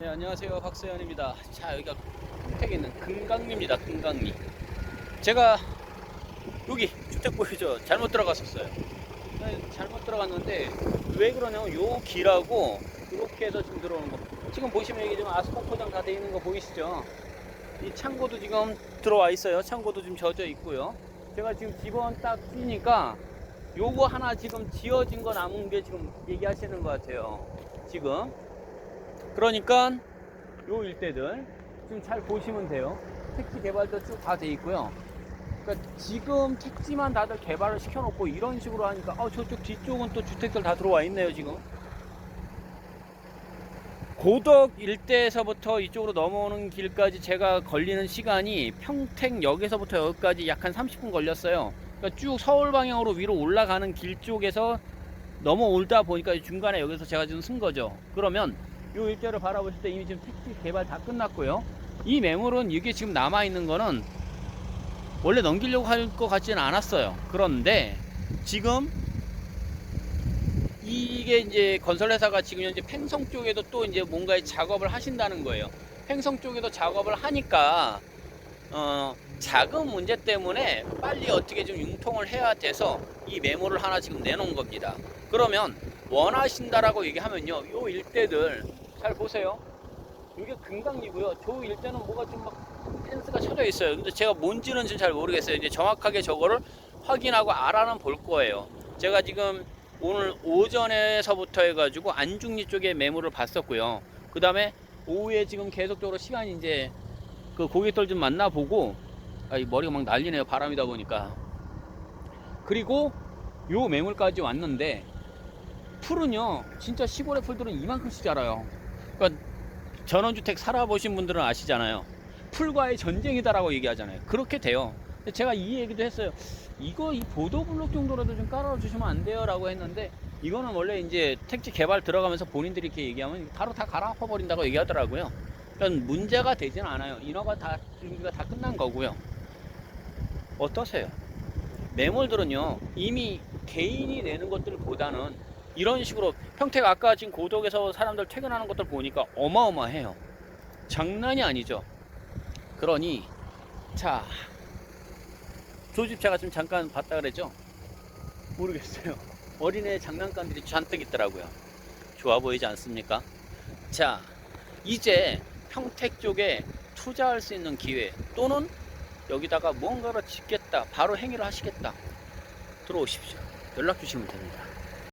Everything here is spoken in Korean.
네, 안녕하세요. 박세현입니다. 자, 여기가 평택에 있는 금강리입니다. 금강리. 제가 여기 주택 보이죠? 잘못 들어갔었어요. 네, 잘못 들어갔는데 왜 그러냐면 요 길하고 이렇게 해서 지금 들어오는 거. 지금 보시면 여기 지금 아스팔트 포장 다 돼 있는 거 보이시죠? 이 창고도 지금 들어와 있어요. 창고도 지금 젖어 있고요. 제가 지금 집원 딱 뛰니까 요거 하나 지금 지어진 거 남은 게 지금 얘기하시는 것 같아요. 지금. 그러니까 요 일대들 지금 잘 보시면 돼요. 택지 개발도 쭉 다 돼 있고요. 그러니까 지금 택지만 다들 개발을 시켜놓고 이런 식으로 하니까 어 저쪽 뒤쪽은 또 주택들 다 들어와 있네요 지금. 고덕 일대에서부터 이쪽으로 넘어오는 길까지 제가 걸리는 시간이 평택역에서부터 여기까지 약 한 30분 걸렸어요. 그러니까 쭉 서울 방향으로 위로 올라가는 길 쪽에서 넘어올다 보니까 중간에 여기서 제가 지금 쓴 거죠. 그러면 이 일대를 바라보실 때 이미 지금 택지 개발 다 끝났고요. 이 매물은 이게 지금 남아 있는 거는 원래 넘기려고 할 것 같지는 않았어요. 그런데 지금 이게 이제 건설회사가 지금 현재 팽성 쪽에도 또 이제 뭔가의 작업을 하신다는 거예요. 팽성 쪽에도 작업을 하니까 어, 자금 문제 때문에 빨리 어떻게 좀 융통을 해야 돼서 이 메모를 하나 지금 내놓은 겁니다. 그러면 원하신다라고 얘기하면요, 요 일대들 잘 보세요. 이게 금강이고요. 저 일대는 뭐가 좀 막 펜스가 쳐져 있어요. 근데 제가 뭔지는 잘 모르겠어요. 이제 정확하게 저거를 확인하고 알아는 볼 거예요. 제가 지금 오늘 오전에서부터 해가지고 안중리 쪽에 매물을 봤었고요. 그 다음에 오후에 지금 계속적으로 시간이 이제 그 고객들 좀 만나보고 아, 이 머리가 막 날리네요. 바람이다 보니까. 그리고 요 매물까지 왔는데 풀은요 진짜 시골의 풀들은 이만큼씩 자라요. 그러니까 전원주택 살아보신 분들은 아시잖아요. 풀과의 전쟁이다라고 얘기하잖아요. 그렇게 돼요. 제가 이 얘기도 했어요. 이거 이 보도블록 정도라도 좀 깔아주시면 안 돼요 라고 했는데 이거는 원래 이제 택지 개발 들어가면서 본인들이 이렇게 얘기하면 바로 다 갈아엎어 버린다고 얘기하더라고요. 그러니까 문제가 되지는 않아요. 인허가 다 준비가 다 끝난 거고요. 어떠세요? 매물들은요 이미 개인이 내는 것들보다는 이런 식으로 평택 아까 지금 고덕에서 사람들 퇴근하는 것들 보니까 어마어마해요. 장난이 아니죠. 그러니 자 조집 제가 좀 잠깐 봤다 그랬죠. 모르겠어요. 어린애 장난감들이 잔뜩 있더라고요. 좋아 보이지 않습니까? 자 이제 평택 쪽에 투자할 수 있는 기회 또는 여기다가 무언가를 짓겠다 바로 행위를 하시겠다 들어오십시오 연락 주시면 됩니다